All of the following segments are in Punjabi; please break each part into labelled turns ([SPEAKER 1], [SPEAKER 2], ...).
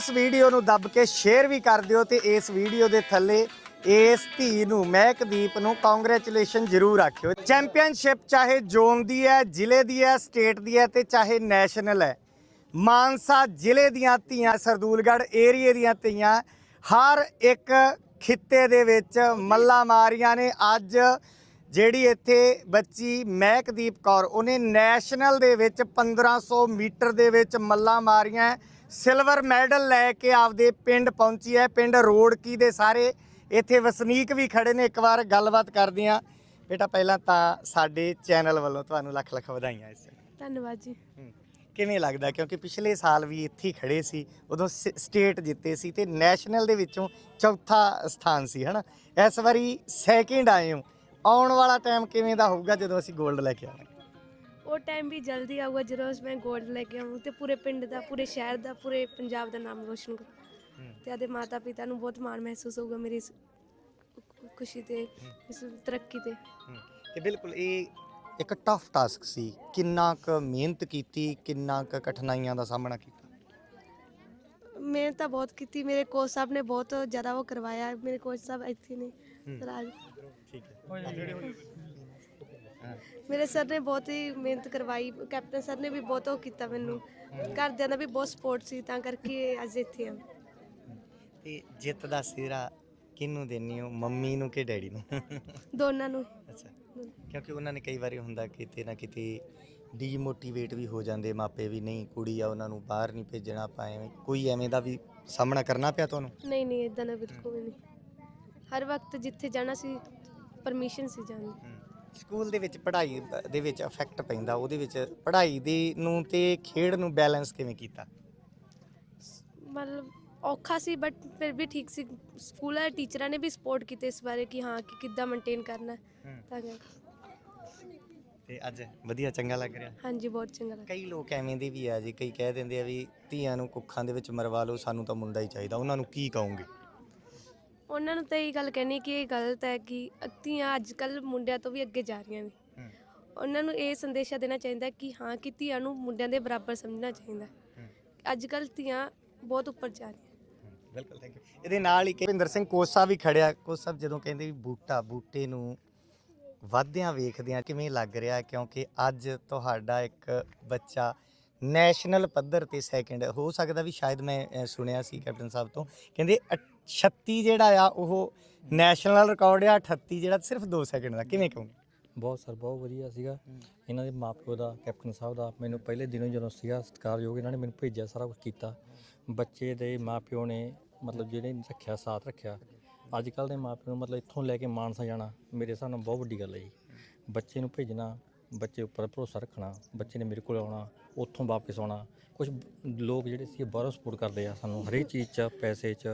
[SPEAKER 1] ਇਸ ਵੀਡੀਓ ਨੂੰ ਦੱਬ ਕੇ ਸ਼ੇਅਰ ਵੀ ਕਰ ਦਿਓ ਤੇ ਇਸ ਵੀਡੀਓ ਦੇ ਥੱਲੇ ਇਸ ਧੀ ਨੂੰ, ਮਹਿਕਦੀਪ ਨੂੰ ਕੰਗ੍ਰੈਚੁਲੇਸ਼ਨ ਜ਼ਰੂਰ ਆਖਿਓ। ਚੈਂਪੀਅਨਸ਼ਿਪ ਚਾਹੇ ਜ਼ੋਨ ਦੀ ਹੈ, ਜ਼ਿਲ੍ਹੇ ਦੀ ਹੈ ਸਟੇਟ ਦੀ ਹੈ ਤੇ ਚਾਹੇ ਨੈਸ਼ਨਲ ਹੈ। ਮਾਨਸਾ ਜ਼ਿਲ੍ਹੇ ਦੀਆਂ ਧੀਆਂ, ਸਰਦੂਲਗੜ੍ਹ ਏਰੀਏ ਦੀਆਂ ਧੀਆਂ, ਹਰ ਇੱਕ ਖਿੱਤੇ ਦੇ ਵਿੱਚ ਮੱਲਾ ਮਾਰੀਆਂ ਨੇ। ਅੱਜ ਜਿਹੜੀ ਇੱਥੇ ਬੱਚੀ ਮਹਿਕਦੀਪ ਕੌਰ ਉਹਨੇ ਨੈਸ਼ਨਲ ਦੇ ਵਿੱਚ 1500 ਮੀਟਰ ਦੇ ਵਿੱਚ ਮੱਲਾ ਮਾਰੀਆਂ। ਸਿਲਵਰ ਮੈਡਲ ਲੈ ਕੇ ਆਪਦੇ ਪਿੰਡ ਪਹੁੰਚੀ ਹੈ। ਪਿੰਡ ਰੋੜਕੀ ਦੇ ਸਾਰੇ ਇੱਥੇ ਵਸਨੀਕ ਵੀ ਖੜੇ ਨੇ। ਇੱਕ ਵਾਰ ਗੱਲਬਾਤ ਕਰਦੇ ਹਾਂ। ਬੇਟਾ ਪਹਿਲਾਂ ਤਾਂ ਸਾਡੇ ਚੈਨਲ ਵੱਲੋਂ ਤੁਹਾਨੂੰ ਲੱਖ ਲੱਖ ਵਧਾਈਆਂ ਇਸ
[SPEAKER 2] ਧੰਨਵਾਦ ਜੀ।
[SPEAKER 1] ਕਿਵੇਂ ਲੱਗਦਾ? ਕਿਉਂਕਿ ਪਿਛਲੇ ਸਾਲ ਵੀ ਇੱਥੇ ਹੀ ਖੜੇ ਸੀ ਉਦੋਂ ਸਟੇਟ ਜਿੱਤੇ ਸੀ ਤੇ ਨੈਸ਼ਨਲ ਦੇ ਵਿੱਚੋਂ ਚੌਥਾ ਸਥਾਨ ਸੀ ਹਨਾ? ਇਸ ਵਾਰੀ ਸੈਕਿੰਡ ਆਏ ਹੋ। ਆਉਣ ਵਾਲਾ ਟਾਈਮ ਕਿਵੇਂ ਦਾ ਹੋਊਗਾ ਜਦੋਂ ਅਸੀਂ 골ਡ ਲੈ ਕੇ ਆਵਾਂਗੇ?
[SPEAKER 2] ਉਹ ਟਾਈਮ ਵੀ ਜਲਦੀ ਆਊਗਾ ਜਦੋਂ ਮੈਂ ਗੋਲਡ ਲੈ ਕੇ ਆਊਂ ਤੇ ਪੂਰੇ ਪਿੰਡ ਦਾ ਪੂਰੇ ਸ਼ਹਿਰ ਦਾ ਪੂਰੇ ਪੰਜਾਬ ਦਾ ਨਾਮ ਰੋਸ਼ਨ ਕਰ ਤੇ ਆਦੇ ਮਾਤਾ ਪਿਤਾ ਨੂੰ ਬਹੁਤ ਮਾਣ ਮਹਿਸੂਸ ਹੋਊਗਾ ਮੇਰੀ ਇਸ ਖੁਸ਼ੀ ਤੇ ਇਸ ਤਰੱਕੀ ਤੇ।
[SPEAKER 1] ਤੇ ਬਿਲਕੁਲ ਇਹ ਇੱਕ ਟਫ ਟਾਸਕ ਸੀ। ਕਿੰਨਾ ਕੁ ਮਿਹਨਤ ਕੀਤੀ ਕਿੰਨਾ ਕੁ ਕਠਿਨਾਈਆਂ ਦਾ ਸਾਹਮਣਾ ਕੀਤਾ?
[SPEAKER 2] ਮਿਹਨਤ ਤਾਂ ਬਹੁਤ ਕੀਤੀ। ਮੇਰੇ ਕੋਚ ਸਾਹਿਬ ਨੇ ਬਹੁਤ ਜ਼ਿਆਦਾ ਉਹ ਕਰਵਾਇਆ। ਮੇਰੇ ਕੋਚ ਸਾਹਿਬ ਇੱਥੇ ਨੇ। ਰਾਜ।
[SPEAKER 1] ਠੀਕ ਹੈ।
[SPEAKER 2] ਮੇਰੇ ਸਰ ਨੇ ਬਹੁਤ ਹੀ ਮਿਹਨਤ ਕਰਵਾਈ। ਕੈਪਟਨ ਸਰ ਨੇ ਵੀ ਬਹੁਤ ਉਹ ਕੀਤਾ ਮੈਨੂੰ। ਘਰਦਿਆਂ ਦਾ ਵੀ ਬਹੁਤ ਸਪੋਰਟ ਸੀ ਤਾਂ ਕਰਕੇ ਅੱਜ ਇੱਥੇ ਆ।
[SPEAKER 1] ਤੇ ਜਿੱਤ ਦਾ ਸਿਹਰਾ ਕਿਹਨੂੰ ਦੇਣੀ ਹੋ ਮੰਮੀ ਨੂੰ ਕਿ ਡੈਡੀ ਨੂੰ?
[SPEAKER 2] ਦੋਨਾਂ ਨੂੰ।
[SPEAKER 1] ਅੱਛਾ। ਕਿਉਂਕਿ ਉਹਨਾਂ ਨੇ ਕਈ ਵਾਰੀ ਹੁੰਦਾ ਕਿਤੇ ਨਾ ਕਿਤੇ ਡੀਮੋਟੀਵੇਟ ਵੀ ਹੋ ਜਾਂਦੇ ਮਾਪੇ ਵੀ ਨਹੀਂ ਕੁੜੀ ਆ ਉਹਨਾਂ ਨੂੰ ਬਾਹਰ ਨਹੀਂ ਭੇਜਣਾ ਆਪਾਂ ਐਵੇਂ ਕੋਈ ਐਵੇਂ ਦਾ ਵੀ ਸਾਹਮਣਾ ਕਰਨਾ ਪਿਆ ਤੁਹਾਨੂੰ?
[SPEAKER 2] ਨਹੀਂ ਨਹੀਂ ਇਦਾਂ ਦਾ ਬਿਲਕੁਲ ਵੀ ਨਹੀਂ। ਹਰ ਵਕਤ ਜਿੱਥੇ ਜਾਣਾ ਸੀ ਪਰਮਿਸ਼ਨ ਸੀ ਜਾਣ ਦੀ।
[SPEAKER 1] ਸਕੂਲ ਦੇ ਵਿੱਚ ਪੜ੍ਹਾਈ ਦੇ ਵਿੱਚ ਇਫੈਕਟ ਪੈਂਦਾ ਉਹਦੇ ਵਿੱਚ ਪੜ੍ਹਾਈ ਦੀ ਨੂੰ ਤੇ ਖੇਡ ਨੂੰ ਬੈਲੈਂਸ ਕਿਵੇਂ ਕੀਤਾ?
[SPEAKER 2] ਮਤਲਬ ਔਖਾ ਸੀ ਬਟ ਫਿਰ ਵੀ ਠੀਕ ਸੀ। ਸਕੂਲ ਵਾਲੇ ਟੀਚਰਾਂ ਨੇ ਵੀ ਸਪੋਰਟ ਕੀਤੇ ਇਸ ਬਾਰੇ ਕਿ ਹਾਂ ਕਿ ਕਿੱਦਾਂ ਮੇਨਟੇਨ ਕਰਨਾ ਹੈ। ਤਾਂ ਕਰਕੇ।
[SPEAKER 1] ਤੇ ਅੱਜ ਵਧੀਆ ਚੰਗਾ ਲੱਗ ਰਿਹਾ।
[SPEAKER 2] ਹਾਂਜੀ ਬਹੁਤ ਚੰਗਾ ਲੱਗਾ
[SPEAKER 1] ਕਈ ਲੋਕ ਐਵੇਂ ਦੇ ਵੀ ਆ ਜੀ ਕਈ ਕਹਿ ਦਿੰਦੇ ਆ ਵੀ ਧੀਆਂ ਨੂੰ ਕੁੱਖਾਂ ਦੇ ਵਿੱਚ ਮਰਵਾ ਲਓ ਸਾਨੂੰ ਤਾਂ ਮੁੰਡਾ ਹੀ ਚਾਹੀਦਾ ਉਹਨਾਂ ਨੂੰ ਕੀ ਕਹੋਗੇ?
[SPEAKER 2] ਉਹਨਾਂ ਨੂੰ ਤਾਂ ਇਹ ਗੱਲ ਕਹਿਣੀ ਕਿ ਇਹ ਗਲਤ ਹੈ ਕਿ ਧੀਆਂ ਅੱਜ ਕੱਲ ਮੁੰਡਿਆਂ ਤੋਂ ਵੀ ਅੱਗੇ ਜਾ ਰਹੀਆਂ ਨੇ। ਉਹਨਾਂ ਨੂੰ ਇਹ ਸੰਦੇਸ਼ਾ ਦੇਣਾ ਚਾਹੀਦਾ ਕਿ ਹਾਂ ਕਿ ਧੀਆਂ ਨੂੰ ਮੁੰਡਿਆਂ ਦੇ ਬਰਾਬਰ ਸਮਝਣਾ ਚਾਹੀਦਾ ਅੱਜ ਕੱਲ ਧੀਆਂ ਬਹੁਤ ਉੱਪਰ ਜਾ ਰਹੀਆਂ।
[SPEAKER 1] ਬਿਲਕੁਲ ਥੈਂਕ ਯੂ ਇਹਦੇ ਨਾਲ ਹੀ ਭਿੰਦਰ ਸਿੰਘ ਕੋਸਾ ਵੀ ਖੜਿਆ। ਕੋਸਾ ਸਾਹਿਬ ਜਦੋਂ ਕਹਿੰਦੇ ਵੀ ਬੂਟਾ ਬੂਟੇ ਨੂੰ ਵਧਦਿਆਂ ਵੇਖਦਿਆਂ ਕਿਵੇਂ ਲੱਗ ਰਿਹਾ ਕਿਉਂਕਿ ਅੱਜ ਤੁਹਾਡਾ ਇੱਕ ਬੱਚਾ ਨੈਸ਼ਨਲ ਪੱਧਰ ਤੇ ਸੈਕਿੰਡ ਹੋ ਸਕਦਾ ਵੀ ਸ਼ਾਇਦ ਮੈਂ ਅ, ਸੁਣਿਆ ਸੀ ਕੈਪਟਨ ਸਾਹਿਬ ਤੋਂ। ਕਹਿੰਦੇ 36 ਜਿਹੜਾ ਆ, ਉਹ ਨੈਸ਼ਨਲ ਰਿਕਾਰਡ ਆ, 38 ਜਿਹੜਾ ਸਿਰਫ 2 ਸੈਕਿੰਡ ਦਾ। ਕਿਵੇਂ ਕਹੋਗੇ?
[SPEAKER 3] ਬਹੁਤ ਸਰ ਬਹੁਤ ਵਧੀਆ ਸੀਗਾ। ਇਹਨਾਂ ਦੇ ਮਾਪਿਓ ਦਾ, ਕੈਪਟਨ ਸਾਹਿਬ ਦਾ, ਮੈਨੂੰ ਪਹਿਲੇ ਦਿਨੋਂ ਜਦੋਂ ਸੀਗਾ ਸਤਿਕਾਰਯੋਗ, ਇਹਨਾਂ ਨੇ ਮੈਨੂੰ ਭੇਜਿਆ, ਸਾਰਾ ਕੁਝ ਕੀਤਾ। ਬੱਚੇ ਦੇ ਮਾਪਿਓ ਨੇ, ਮਤਲਬ ਜਿਹੜੇ ਰੱਖਿਆ, ਸਾਥ ਰੱਖਿਆ। ਅੱਜ ਕੱਲ ਦੇ ਮਾਪਿਓ ਨੂੰ ਮਤਲਬ ਇੱਥੋਂ ਲੈ ਕੇ ਮਾਨਸਾ ਜਾਣਾ, ਮੇਰੇ ਹਿਸਾਬ ਨਾਲ ਬਹੁਤ ਵੱਡੀ ਗੱਲ ਹੈ ਜੀ। ਬੱਚੇ ਨੂੰ ਭੇਜਣਾ ਬੱਚੇ ਉੱਪਰ ਭਰੋਸਾ ਰੱਖਣਾ ਬੱਚੇ ਨੇ ਮੇਰੇ ਕੋਲ ਆਉਣਾ ਉੱਥੋਂ ਵਾਪਸ ਆਉਣਾ। ਕੁਝ ਲੋਕ ਜਿਹੜੇ ਸੀ ਬਾਹਰੋਂ ਸਪੋਰਟ ਕਰਦੇ ਆ ਸਾਨੂੰ। ਹਰੇਕ ਚੀਜ਼ 'ਚ ਪੈਸੇ 'ਚ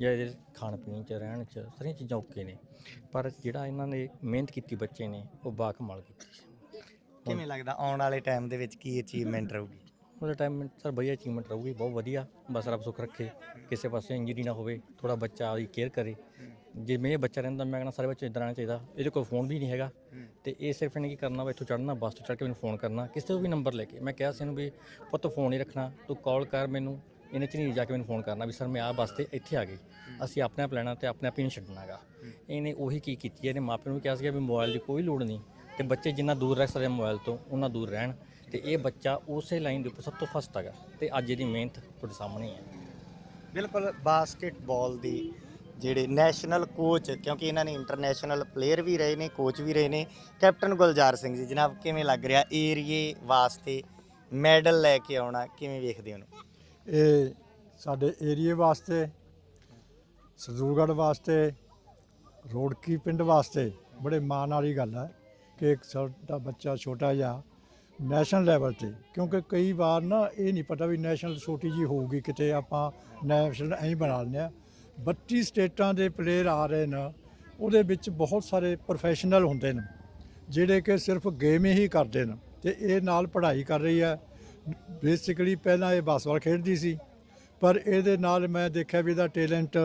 [SPEAKER 3] ਜਾਂ ਇਹਦੇ ਖਾਣ ਪੀਣ 'ਚ ਰਹਿਣ 'ਚ ਸਾਰੀਆਂ ਚੀਜ਼ਾਂ ਓਕੇ ਨੇ। ਪਰ ਜਿਹੜਾ ਇਹਨਾਂ ਨੇ ਮਿਹਨਤ ਕੀਤੀ ਬੱਚੇ ਨੇ ਉਹ ਬਾ ਕਮਾਲ ਕੀਤੀ
[SPEAKER 1] ਕਿਵੇਂ ਲੱਗਦਾ? ਆਉਣ ਵਾਲੇ ਟਾਈਮ ਦੇ ਵਿੱਚ ਕੀ ਅਚੀਵਮੈਂਟ ਰਹੂਗੀ?
[SPEAKER 3] ਉਹਦਾ ਟਾਈਮ ਸਰ ਵਧੀਆ ਅਚੀਵਮੈਂਟ ਰਹੂਗੀ ਬਹੁਤ ਵਧੀਆ। ਬਸ ਰੱਬ ਸੁੱਖ ਰੱਖੇ ਕਿਸੇ ਪਾਸੇ ਇੰਜਰੀ ਨਾ ਹੋਵੇ ਥੋੜਾ ਬੱਚਾ ਆਪਦੀ ਕੇਅਰ ਕਰੇ। ਜੇ ਮੇਰੇ ਬੱਚਾ ਰਹਿੰਦਾ ਮੈਂ ਕਹਿੰਦਾ ਸਾਰੇ ਬੱਚੇ ਇਦਾਂ ਰਹਿਣਾ ਚਾਹੀਦਾ। ਇਹਦੇ ਕੋਲ ਫੋਨ ਵੀ ਨਹੀਂ ਹੈਗਾ। ਤੇ ਇਹ ਸਿਰਫ ਇਹਨੇ ਕੀ ਕਰਨਾ ਵਾ ਇੱਥੋਂ ਚੜਨਾ ਬੱਸ ਤੋਂ ਚੜ੍ਹ ਕੇ ਮੈਨੂੰ ਫੋਨ ਕਰਨਾ। ਕਿਸੇ ਤੋਂ ਵੀ ਨੰਬਰ ਲੈ ਕੇ। ਮੈਂ ਕਿਹਾ ਸੀ ਇਹਨੂੰ ਵੀ ਪੁੱਤ ਫੋਨ ਨਹੀਂ ਰੱਖਣਾ। ਤੂੰ ਕਾਲ ਕਰ ਮੈਨੂੰ। ਇਹਨੇ ਚ ਨਹੀਂ ਜਾ ਕੇ ਮੈਨੂੰ ਫੋਨ ਕਰਨਾ ਵੀ ਸਰ ਮੈਂ ਆਹ ਬੱਸ ਤੇ ਇੱਥੇ ਆ ਗਈ। ਅਸੀਂ ਆਪਣੇ ਆਪ ਲੈਣਾ ਤੇ ਆਪਣੇ ਆਪ ਹੀ ਨਹੀਂ ਛੱਡਣਾਗਾ ਇਹਨੇ ਉਹੀ ਕੀ ਕੀਤੀ ਹੈ ਇਹਨੇ ਮਾਪਿਆਂ ਨੂੰ ਵੀ ਕਿਹਾ ਸੀਗਾ ਵੀ ਮੋਬਾਈਲ ਦੀ ਕੋਈ ਲੋੜ ਨਹੀਂ। ਤੇ ਬੱਚੇ ਜਿੰਨਾ ਦੂਰ ਰਹਿ ਸਕਦੇ ਮੋਬਾਈਲ ਤੋਂ ਉਹਨਾਂ ਦੂਰ ਰਹਿਣ। ਤੇ ਇਹ ਬੱਚਾ ਉਸੇ ਲਾਈਨ ਦੇ ਉੱਪਰ ਸਭ ਤੋਂ ਫਸਟ ਹੈਗਾ। ਤੇ ਅੱਜ ਇਹਦੀ ਮਿਹਨਤ ਤੁਹਾਡੇ ਸਾਹਮਣੇ ਹੈ
[SPEAKER 1] ਬਿਲਕੁਲ ਬਾਸਕਟਬਾਲ ਦੀ ਜਿਹੜੇ ਨੈਸ਼ਨਲ ਕੋਚ ਕਿਉਂਕਿ ਇਹਨਾਂ ਨੇ ਇੰਟਰਨੈਸ਼ਨਲ ਪਲੇਅਰ ਵੀ ਰਹੇ ਨੇ ਕੋਚ ਵੀ ਰਹੇ ਨੇ, ਕੈਪਟਨ ਗੁਲਜ਼ਾਰ ਸਿੰਘ ਜੀ, ਜਨਾਬ ਕਿਵੇਂ ਲੱਗ ਰਿਹਾ ਏਰੀਏ ਵਾਸਤੇ? ਮੈਡਲ ਲੈ ਕੇ ਆਉਣਾ, ਕਿਵੇਂ ਵੇਖਦੇ ਹੋ ਉਹਨੂੰ?
[SPEAKER 4] ਇਹ ਸਾਡੇ ਏਰੀਏ ਵਾਸਤੇ ਸਰਦੂਲਗੜ੍ਹ ਵਾਸਤੇ, ਰੋੜਕੀ ਪਿੰਡ ਵਾਸਤੇ ਬੜੇ ਮਾਣ ਵਾਲੀ ਗੱਲ ਹੈ ਕਿ ਇੱਕ ਸਾਡਾ ਬੱਚਾ ਛੋਟਾ ਜਿਹਾ ਨੈਸ਼ਨਲ ਲੈਵਲ ਤੇ, ਕਿਉਂਕਿ ਕਈ ਵਾਰ ਨਾ ਇਹ ਨਹੀਂ ਪਤਾ ਵੀ ਨੈਸ਼ਨਲ ਛੋਟੀ ਜੀ ਹੋਊਗੀ ਕਿਤੇ ਆਪਾਂ ਨੈਸ਼ਨਲ ਐਂ ਬਣਾ ਲੈਂਦੇ ਆ 32 ਸਟੇਟਾਂ ਦੇ ਪਲੇਅਰ ਆ ਰਹੇ ਨੇ, ਉਹਦੇ ਵਿੱਚ ਬਹੁਤ ਸਾਰੇ ਪ੍ਰੋਫੈਸ਼ਨਲ ਹੁੰਦੇ ਨੇ, ਜਿਹੜੇ ਕਿ ਸਿਰਫ ਗੇਮ ਹੀ ਕਰਦੇ ਨੇ ਤੇ ਇਹ ਨਾਲ ਪੜ੍ਹਾਈ ਕਰ ਰਹੀ ਹੈ। ਬੇਸਿਕਲੀ ਪਹਿਲਾਂ ਇਹ ਬਾਸਬਾਲ ਖੇਡਦੀ ਸੀ, ਪਰ ਇਹਦੇ ਨਾਲ ਮੈਂ ਦੇਖਿਆ ਵੀ ਇਹਦਾ ਟੈਲੈਂਟ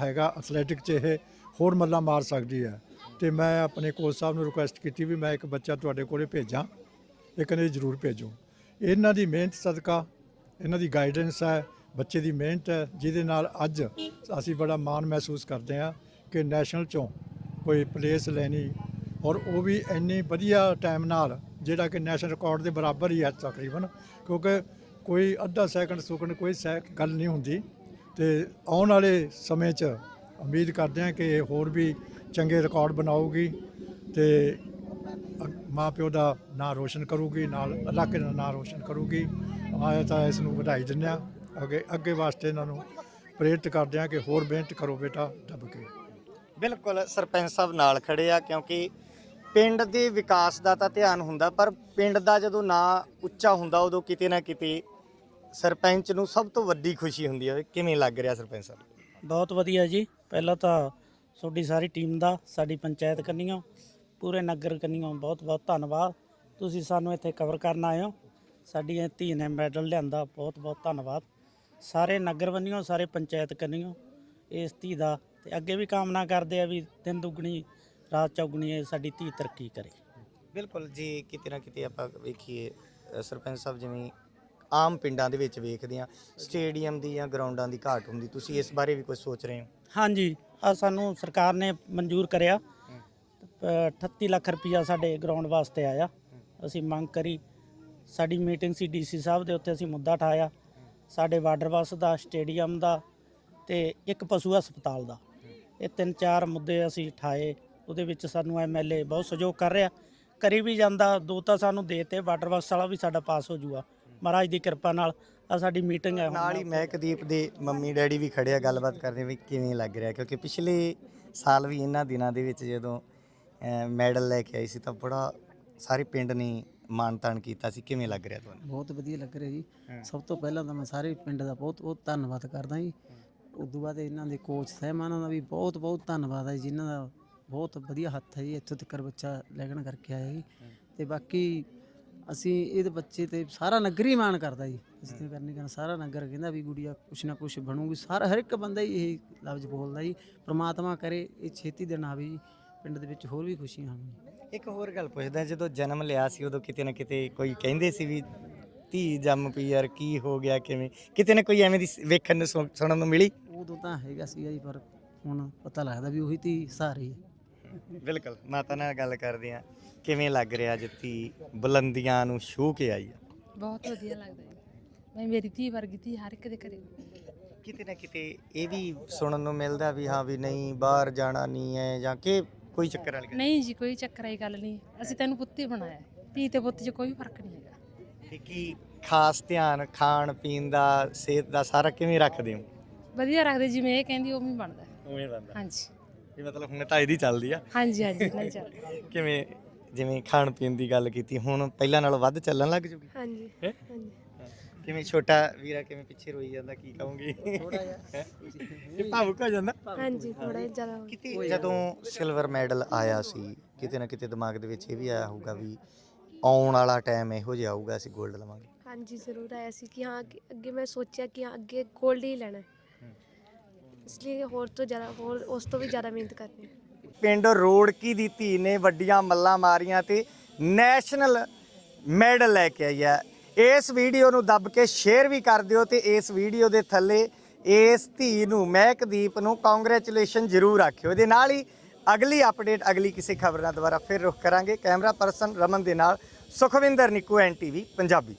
[SPEAKER 4] ਹੈਗਾ ਐਥਲੈਟਿਕ 'ਚ, ਇਹ ਹੋਰ ਮੱਲਾ ਮਾਰ ਸਕਦੀ ਹੈ। ਤੇ ਮੈਂ ਆਪਣੇ ਕੋਚ ਸਾਹਿਬ ਨੂੰ ਰਿਕੁਐਸਟ ਕੀਤੀ ਵੀ ਮੈਂ ਇੱਕ ਬੱਚਾ ਤੁਹਾਡੇ ਕੋਲੇ ਭੇਜਾਂ ਇਹ ਕਹਿੰਦੇ ਜ਼ਰੂਰ ਭੇਜੋ। ਇਹਨਾਂ ਦੀ ਮਿਹਨਤ ਸਦਕਾ, ਇਹਨਾਂ ਦੀ ਗਾਈਡੈਂਸ ਹੈ ਬੱਚੇ ਦੀ ਮਿਹਨਤ ਹੈ, ਜਿਹਦੇ ਨਾਲ ਅੱਜ ਅਸੀਂ ਬੜਾ ਮਾਣ ਮਹਿਸੂਸ ਕਰਦੇ ਹਾਂ ਕਿ ਨੈਸ਼ਨਲ ਚੋਂ ਕੋਈ ਪਲੇਸ ਲੈਣੀ ਔਰ ਉਹ ਵੀ ਇੰਨੀ ਵਧੀਆ ਟਾਈਮ ਨਾਲ, ਜਿਹੜਾ ਕਿ ਨੈਸ਼ਨਲ ਰਿਕਾਰਡ ਦੇ ਬਰਾਬਰ ਹੀ ਹੈ ਤਕਰੀਬਨ, ਕਿਉਂਕਿ ਕੋਈ ਅੱਧਾ ਸੈਕਿੰਡ ਸੁਕਣ ਕੋਈ ਸੈ ਗੱਲ ਨਹੀਂ ਹੁੰਦੀ ਤੇ ਆਉਣ ਵਾਲੇ ਸਮੇਂ 'ਚ ਉਮੀਦ ਕਰਦੇ ਹਾਂ ਕਿ ਇਹ ਹੋਰ ਵੀ ਚੰਗੇ ਰਿਕਾਰਡ ਬਣਾਊਗੀ ਤੇ ਮਾਂ ਪਿਓ ਦਾ ਨਾਂ ਰੋਸ਼ਨ ਕਰੂਗੀ, ਨਾਲ ਇਲਾਕੇ ਦਾ ਨਾਂ ਰੋਸ਼ਨ ਕਰੂਗੀ। ਆਇਆ ਤਾਂ ਇਸ ਨੂੰ ਵਧਾਈ ਦਿੰਦੇ ਹਾਂ। ਅੱਗੇ ਅੱਗੇ ਵਾਸਤੇ ਇਹਨਾਂ ਨੂੰ ਪ੍ਰੇਰਿਤ ਕਰਦੇ ਹਾਂ ਕਿ ਹੋਰ ਮਿਹਨਤ ਕਰੋ ਬੇਟਾ ਦੱਬ ਕੇ।
[SPEAKER 1] ਬਿਲਕੁਲ ਸਰਪੰਚ ਸਾਹਿਬ ਨਾਲ ਖੜੇ ਆ ਕਿਉਂਕਿ ਪਿੰਡ ਦੇ ਵਿਕਾਸ ਦਾ ਤਾਂ ਧਿਆਨ ਹੁੰਦਾ ਪਰ ਪਿੰਡ ਦਾ ਜਦੋਂ ਨਾਂ ਉੱਚਾ ਹੁੰਦਾ ਉਦੋਂ ਕਿਤੇ ਨਾ ਕਿਤੇ ਸਰਪੰਚ ਨੂੰ ਸਭ ਤੋਂ ਵੱਡੀ ਖੁਸ਼ੀ ਹੁੰਦੀ ਹੈ ਕਿਵੇਂ ਲੱਗ ਰਿਹਾ ਸਰਪੰਚ ਸਾਹਿਬ?
[SPEAKER 5] ਬਹੁਤ ਵਧੀਆ ਜੀ। ਪਹਿਲਾਂ ਤਾਂ ਤੁਹਾਡੀ ਸਾਰੀ ਟੀਮ ਦਾ ਸਾਡੀ ਪੰਚਾਇਤ ਕੰਨੀਓ ਪੂਰੇ ਨਗਰ ਕੰਨੀਓ ਬਹੁਤ ਬਹੁਤ ਧੰਨਵਾਦ। ਤੁਸੀਂ ਸਾਨੂੰ ਇੱਥੇ ਕਵਰ ਕਰਨ ਆਏ ਹੋ। ਸਾਡੀ ਇਹ ਧੀ ਨੇ ਮੈਡਲ ਲਿਆਂਦਾ ਬਹੁਤ ਬਹੁਤ ਧੰਨਵਾਦ। ਸਾਰੇ ਨਗਰ ਬੰਨਿਓ ਸਾਰੇ ਪੰਚਾਇਤ ਕੰਨੀਓ ਇਸ ਧੀ ਦਾ ਤੇ ਅੱਗੇ ਵੀ ਕਾਮਨਾ ਕਰਦੇ ਆ ਵੀ ਦਿਨ ਦੁੱਗਣੀ ਰਾਤ ਚੌਗਣੀ ਇਹ ਸਾਡੀ ਧੀ ਤਰੱਕੀ ਕਰੇ।
[SPEAKER 1] ਬਿਲਕੁਲ ਜੀ ਕਿਤੇ ਨਾ ਕਿਤੇ ਆਪਾਂ ਵੇਖੀਏ ਅ, ਸਰਪੰਚ ਸਾਹਿਬ ਜਿਵੇਂ ਆਮ ਪਿੰਡਾਂ ਦੇ ਵਿੱਚ ਵੇਖਦੇ ਆ ਸਟੇਡੀਅਮ ਦੀ ਜਾਂ ਗਰਾਊਂਡਾਂ ਦੀ ਘਾਟ ਹੁੰਦੀ ਤੁਸੀਂ ਇਸ ਬਾਰੇ ਵੀ ਕੁਝ ਸੋਚ ਰਹੇ ਹੋ?
[SPEAKER 5] ਹਾਂਜੀ ਆ ਸਾਨੂੰ ਸਰਕਾਰ ਨੇ ਮਨਜ਼ੂਰ ਕਰਿਆ ਅ, 38 ਲੱਖ ਰੁਪਈਆ ਸਾਡੇ ਗਰਾਊਂਡ ਵਾਸਤੇ ਆਇਆ ਅਸੀਂ ਮੰਗ ਕਰੀ ਸਾਡੀ ਮੀਟਿੰਗ ਸੀ ਡੀਸੀ ਸਾਹਿਬ ਦੇ ਉੱਤੇ ਅਸੀਂ ਮੁੱਦਾ ਠਾਇਆ ਸਾਡੇ ਵਾਟਰ ਬੱਸ ਦਾ, ਸਟੇਡੀਅਮ ਦਾ ਤੇ ਇੱਕ ਪਸ਼ੂ ਹਸਪਤਾਲ ਦਾ। ਇਹ ਤਿੰਨ ਚਾਰ ਮੁੱਦੇ ਅਸੀਂ ਠਾਏ ਉਹਦੇ ਵਿੱਚ ਸਾਨੂੰ ਐਮਐਲਏ ਬਹੁਤ ਸਹਿਯੋਗ ਕਰ ਰਿਹਾ। ਕਰੀ ਵੀ ਜਾਂਦਾ, ਦੋ ਤਾਂ ਸਾਨੂੰ ਦੇਤੇ ਵਾਟਰ ਬੱਸ ਵਾਲਾ ਵੀ ਸਾਡਾ ਪਾਸ ਹੋ ਜੂਗਾ। ਮਹਾਰਾਜ ਦੀ ਕਿਰਪਾ ਨਾਲ ਆ ਸਾਡੀ ਮੀਟਿੰਗ ਹੈ
[SPEAKER 1] ਨਾਲ ਹੀ ਮਹਿਕਦੀਪ ਦੇ ਮੰਮੀ ਡੈਡੀ ਵੀ ਖੜੇ ਆ, ਗੱਲਬਾਤ ਕਰਦੇ ਵੀ ਕਿਵੇਂ ਲੱਗ ਰਿਹਾ। ਕਿਉਂਕਿ ਪਿਛਲੇ ਸਾਲ ਵੀ ਇਹਨਾਂ ਦਿਨਾਂ ਦੇ ਵਿੱਚ ਜਦੋਂ ਮੈਡਲ ਲੈ ਕੇ ਆਈ ਸੀ ਤਾਂ ਬੜਾ ਸਾਰੇ ਪਿੰਡ ਨੇ ਮਾਣ ਤਾਣ ਕੀਤਾ ਸੀ? ਕਿਵੇਂ ਲੱਗ ਰਿਹਾ ਤੁਹਾਨੂੰ?
[SPEAKER 6] ਬਹੁਤ ਵਧੀਆ ਲੱਗ ਰਿਹਾ ਜੀ। ਸਭ ਤੋਂ ਪਹਿਲਾਂ ਤਾਂ ਮੈਂ ਸਾਰੇ ਪਿੰਡ ਦਾ ਬਹੁਤ ਬਹੁਤ ਧੰਨਵਾਦ ਕਰਦਾ ਜੀ। ਉਦੋਂ ਬਾਅਦ ਇਹਨਾਂ ਦੇ ਕੋਚ ਸਹਿਮਾਨਾਂ ਦਾ ਵੀ ਬਹੁਤ ਬਹੁਤ ਧੰਨਵਾਦ ਹੈ ਜਿਨ੍ਹਾਂ ਦਾ ਬਹੁਤ ਵਧੀਆ ਹੱਥ ਹੈ ਜੀ ਇੱਥੋਂ ਤੱਕ ਬੱਚਾ ਲੈਗਣ ਕਰਕੇ ਆਇਆ ਜੀ। ਤੇ ਬਾਕੀ ਅਸੀਂ ਇਹਦੇ ਬੱਚੇ ਤੇ ਸਾਰਾ ਨਗਰ ਹੀ ਮਾਣ ਕਰਦਾ ਜੀ। ਅਸੀਂ ਤੇ ਕਰਨੀ ਕਰਨਾ ਸਾਰਾ ਨਗਰ ਕਹਿੰਦਾ ਵੀ ਗੁੜੀਆ ਕੁਛ ਨਾ ਕੁਛ ਬਣੂਗੀ। ਸਾਰਾ ਹਰ ਇੱਕ ਬੰਦਾ ਹੀ ਇਹ ਲਫ਼ਜ਼ ਬੋਲਦਾ ਜੀ। ਪ੍ਰਮਾਤਮਾ ਕਰੇ ਇਹ ਛੇਤੀ ਦਿਨ ਆਵੇ ਜੀ। ਪਿੰਡ ਦੇ ਵਿੱਚ ਹੋਰ ਵੀ ਖੁਸ਼ੀਆਂ ਹੋਣ।
[SPEAKER 1] ਇੱਕ ਹੋਰ ਗੱਲ ਪੁੱਛਦਾ ਜਦੋਂ ਜਨਮ ਲਿਆ ਸੀ ਉਦੋਂ ਕਿਤੇ ਨਾ ਕਿਤੇ ਕੋਈ ਕਹਿੰਦੇ ਸੀ ਵੀ ਧੀ ਜੰਮ ਪਈ ਯਾਰ ਕੀ ਹੋ ਗਿਆ ਕਿਵੇਂ? ਕਿਤੇ ਨਾ ਕੋਈ ਐਵੇਂ ਦੀ ਸ- ਵੇਖਣ ਨੂੰ ਸੁਣ- ਸੁਣਨ ਨੂੰ ਮਿਲੀ?
[SPEAKER 6] ਉਦੋਂ ਤਾਂ ਹੈਗਾ ਸੀਗਾ ਜੀ ਪਰ ਹੁਣ ਪਤਾ ਲੱਗਦਾ ਵੀ ਉਹੀ ਤੀ ਸਹਾਰੀ ਹੈ।
[SPEAKER 1] ਬਿਲਕੁਲ ਮਾਤਾ ਨਾਲ ਗੱਲ ਕਰਦੇ ਆ ਕਿਵੇਂ ਲੱਗ ਰਿਹਾ ਜਿੱਤੀ ਬੁਲੰਦੀਆਂ ਨੂੰ ਛੂਹ ਕੇ ਆਈ ਆ?
[SPEAKER 7] ਬਹੁਤ ਵਧੀਆ ਲੱਗਦਾ ਮੈਂ ਮੇਰੀ ਧੀ ਵਰਗੀ ਧੀ ਹਰ ਇੱਕ ਦੇ ਘਰੇ।
[SPEAKER 1] ਕਿਤੇ ਨਾ ਕਿਤੇ ਇਹ ਵੀ ਸੁਣਨ ਨੂੰ ਮਿਲਦਾ ਵੀ ਹਾਂ ਵੀ ਨਹੀਂ ਬਾਹਰ ਜਾਣਾ ਨਹੀਂ ਹੈ ਜਾਂ ਕਿ ਕੋਈ ਚੱਕਰ ਵਾਲੀ ਗੱਲ
[SPEAKER 7] ਨਹੀਂ ਜੀ ਕੋਈ ਚੱਕਰ ਆਈ ਗੱਲ ਨਹੀਂ। ਅਸੀਂ ਤੈਨੂੰ ਪੁੱਤੀ ਬਣਾਇਆ ਹੈ। ਧੀ ਤੇ ਪੁੱਤ 'ਚ ਕੋਈ ਫ਼ਰਕ ਨਹੀਂ ਹੈਗਾ।
[SPEAKER 1] ਤੇ ਕੀ ਖਾਸ ਧਿਆਨ ਖਾਣ ਪੀਣ ਦਾ ਸਿਹਤ ਦਾ ਸਾਰਾ ਕਿਵੇਂ ਰੱਖਦੇ ਹੋ?
[SPEAKER 7] ਵਧੀਆ ਰੱਖਦੇ ਜਿਵੇਂ ਇਹ ਕਹਿੰਦੀ ਉਵੇਂ ਹੀ ਬਣਦਾ ਹੈ।
[SPEAKER 1] ਉਵੇਂ ਬੰਦਾ
[SPEAKER 7] ਹਾਂਜੀ।
[SPEAKER 1] ਇਹ ਮਤਲਬ ਹੁਣ ਤਾਂ ਇਹਦੀ ਚੱਲਦੀ ਆ।
[SPEAKER 7] ਹਾਂਜੀ ਹਾਂਜੀ ਨਹੀਂ ਚੱਲ
[SPEAKER 1] ਕਿਵੇਂ ਜਿਵੇਂ ਖਾਣ ਪੀਣ ਦੀ ਗੱਲ ਕੀਤੀ ਹੁਣ ਪਹਿਲਾਂ ਨਾਲੋਂ ਵੱਧ ਚੱਲਣ ਲੱਗ ਜੂਗੀ।
[SPEAKER 2] ਹਾਂਜੀ।
[SPEAKER 1] ਹੈਂ? ਕਿਵੇਂ ਛੋਟਾ ਵੀਰਾ ਕਿਵੇਂ ਪਿੱਛੇ ਰੋਈ ਜਾਂਦਾ ਕੀ ਕਹੋਗੇ? ਥੋੜਾ ਜਿਹਾ। ਇਹ ਭਾਵੁਕ ਹੋ ਜਾਂਦਾ।
[SPEAKER 2] ਹਾਂਜੀ ਥੋੜਾ ਜਿਹਾ ਜ਼ਿਆਦਾ।
[SPEAKER 1] ਕਿਤੇ ਜਦੋਂ ਸਿਲਵਰ ਮੈਡਲ ਆਇਆ ਸੀ ਕਿਤੇ ਨਾ ਕਿਤੇ ਦਿਮਾਗ ਦੇ ਵਿੱਚ ਇਹ ਵੀ ਆਇਆ ਹੋਊਗਾ ਵੀ ਆਉਣ ਵਾਲਾ ਟਾਈਮ ਇਹੋ ਜਿਹਾ ਆਊਗਾ ਅਸੀਂ 골ਡ ਲਵਾਂਗੇ।
[SPEAKER 2] ਹਾਂਜੀ ਜ਼ਰੂਰ ਆਇਆ ਸੀ ਕਿ ਹਾਂ ਅੱਗੇ ਮੈਂ ਸੋਚਿਆ ਕਿ ਹਾਂ ਅੱਗੇ 골ਡ ਹੀ ਲੈਣਾ ਹੈ। ਇਸ ਲਈ ਹੋਰ ਤੋਂ ਜ਼ਿਆਦਾ ਹੋਰ ਉਸ ਤੋਂ ਵੀ ਜ਼ਿਆਦਾ ਮਿਹਨਤ ਕਰਨੀ ਹੈ।
[SPEAKER 1] ਪਿੰਡ ਰੋੜਕੀ ਦੀ ਧੀ ਨੇ ਵੱਡੀਆਂ ਮੱਲਾਂ ਮਾਰੀਆਂ ਤੇ ਨੈਸ਼ਨਲ ਮੈਡਲ ਲੈ ਕੇ ਆਈ ਹੈ। ਇਸ ਵੀਡੀਓ ਨੂੰ ਦੱਬ ਕੇ ਸ਼ੇਅਰ ਵੀ ਕਰ ਦਿਓ ਤੇ ਇਸ ਵੀਡੀਓ ਦੇ ਥੱਲੇ ਇਸ ਧੀ ਨੂੰ, ਮਹਿਕਦੀਪ ਨੂੰ ਕੰਗ੍ਰੈਚੁਲੇਸ਼ਨ ਜ਼ਰੂਰ ਆਖਿਓ। ਇਹਦੇ ਨਾਲ ਹੀ ਅਗਲੀ ਅਪਡੇਟ ਅਗਲੀ ਕਿਸੇ ਖਬਰ ਨਾਲ ਦੁਬਾਰਾ ਫਿਰ ਰੁਖ ਕਰਾਂਗੇ। ਕੈਮਰਾ ਪਰਸਨ ਰਮਨ ਦੇ ਨਾਲ ਸੁਖਵਿੰਦਰ ਨਿੱਕੂ, ਐਨ ਐਨਟੀਵੀ ਪੰਜਾਬੀ।